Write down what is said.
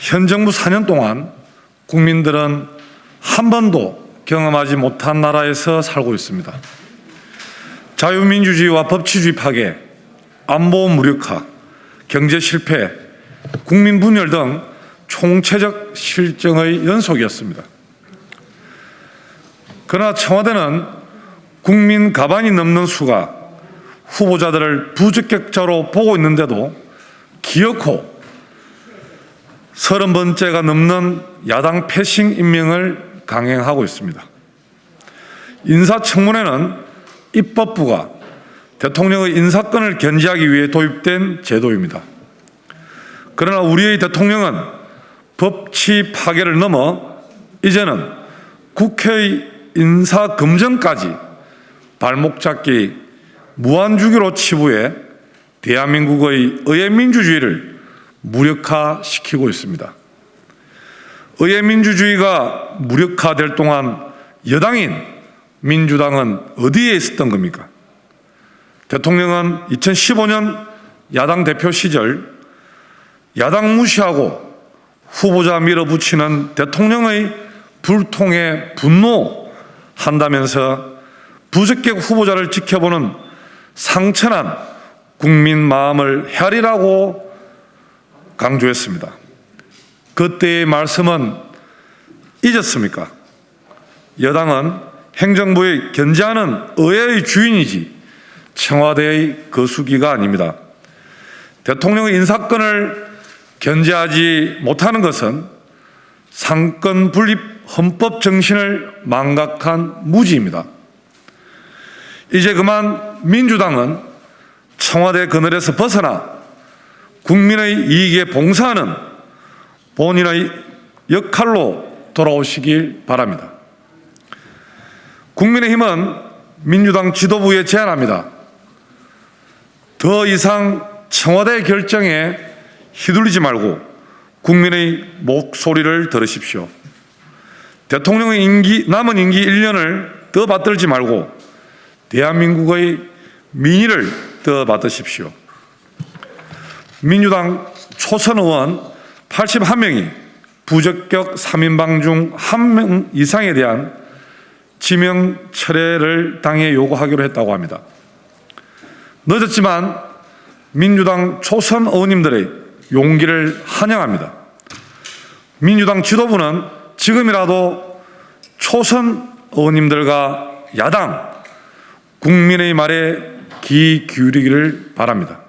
현 정부 4년 동안 국민들은 한 번도 경험하지 못한 나라에서 살고 있습니다. 자유민주주의와 법치주의 파괴, 안보 무력화, 경제 실패, 국민 분열 등 총체적 실정의 연속이었습니다. 그러나 청와대는 국민 가반이 넘는 수가 후보자들을 부적격자로 보고 있는데도 기어코 서른 번째가 넘는 야당 패싱 임명을 강행하고 있습니다. 인사청문회는 입법부가 대통령의 인사권을 견제하기 위해 도입된 제도입니다. 그러나 우리의 대통령은 법치 파괴를 넘어 이제는 국회의 인사검증까지 발목 잡기 무한주기로 치부해 대한민국의 의회민주주의를 무력화시키고 있습니다. 의회 민주주의가 무력화될 동안 여당인 민주당은 어디에 있었던 겁니까? 대통령은 2015년 야당 대표 시절 야당 무시하고 후보자 밀어붙이는 대통령의 불통에 분노한다면서 부적격 후보자를 지켜보는 상처난 국민 마음을 헤아리라고 강조했습니다. 그때의 말씀은 잊었습니까? 여당은 행정부의 견제하는 의회의 주인이지 청와대의 거수기가 아닙니다. 대통령의 인사권을 견제하지 못하는 것은 상권 분립 헌법 정신을 망각한 무지입니다. 이제 그만 민주당은 청와대 그늘에서 벗어나 국민의 이익에 봉사하는 본인의 역할로 돌아오시길 바랍니다. 국민의힘은 민주당 지도부에 제안합니다. 더 이상 청와대 결정에 휘둘리지 말고 국민의 목소리를 들으십시오. 대통령의 임기, 남은 임기 1년을 더 받들지 말고 대한민국의 민의를 더 받으십시오. 민주당 초선 의원 81명이 부적격 3인방 중 한 명 이상에 대한 지명 철회를 당에 요구하기로 했다고 합니다. 늦었지만 민주당 초선 의원님들의 용기를 환영합니다. 민주당 지도부는 지금이라도 초선 의원님들과 야당, 국민의 말에 귀 기울이기를 바랍니다.